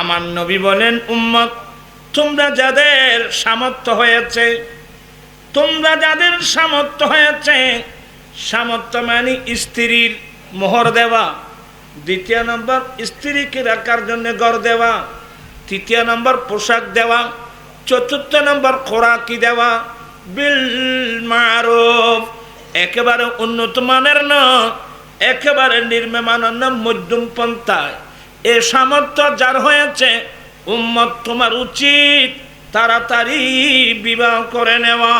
আমার নবী বলেন, উম্মত, তোমরা যাদের সামর্থ্য হয়েছে, তোমরা যাদের সামর্থ্য হয়েছে, সামর্থ্য মানে স্ত্রীর মোহর দেওয়া, দ্বিতীয় নম্বর স্ত্রীকে রাখার জন্য গড় দেওয়া, তৃতীয় নম্বর পোশাক দেওয়া, চতুর্থ নম্বর খোরাকি দেওয়া, বিল মারুফ, একেবারে উন্নত মানের ন একেবারে নির্মেমানের না মধ্যম পন্থায়। এ সামর্থ্য যার হয়েছে, উম্মত তোমার উচিত তাড়াতাড়ি বিবাহ করে নেওয়া।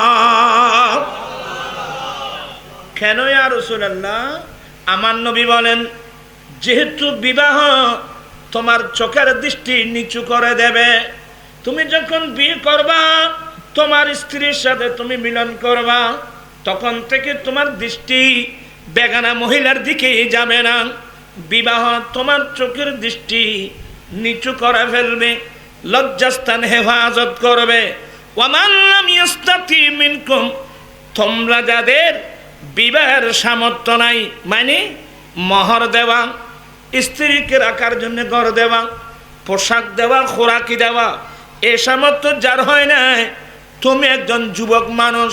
কেন আর রসুল্লাহ আমার নবী বলেন, যেহেতু বিবাহ তোমার চোখের দৃষ্টি নিচু করে দেবে, তুমি যখন বিয়ে করবা, তোমার স্ত্রীর সাথে তুমি মিলন করবা, তখন থেকে তোমার দৃষ্টি বেগানা মহিলার দিকেই যাবে না। বিবাহ তোমার চোখের দৃষ্টি নিচু করে ফেলবে, লজ্জাস্থান হেফাজত করবে। তোমরা যাদের বিবাহের সামর্থ্য নাই মানে মহর দেওয়া, স্ত্রীকে রাখার জন্য গড় দেওয়া, পোশাক দেওয়া, খোরাকি দেওয়া, এ সামর্থ্য যার হয় না, তুমি একজন যুবক মানুষ,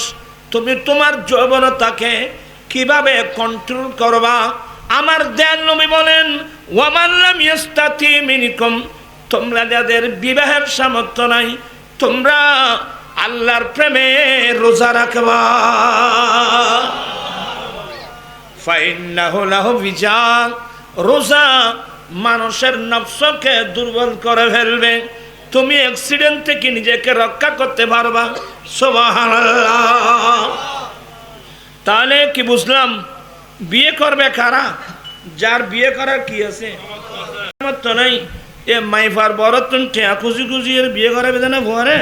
তুমি তোমার যৌবনতাকে কীভাবে কন্ট্রোল করবা? আমার দেয়াল নবী বলেন ওয়ামাল্লাম তোমরা যাদের বিবাহের সামর্থ্য নাই, তোমরা আল্লাহর প্রেমে রোজা রাখবা। রোজা মানুষের নফসকে দুর্বল করে ফেলবে। তুমি অ্যাক্সিডেন্ট থেকে নিজেকে রক্ষা করতে পারবা? সুবহানাল্লাহ। তাহলে কি বুঝলাম? বিয়ে করবে কারা? যার বিয়ে করার কি আছে? তো নাই। এ মাইফার বড় তুমি ঠেয়া খুশি খুশি এর বিয়ে করাবে জানা ভরে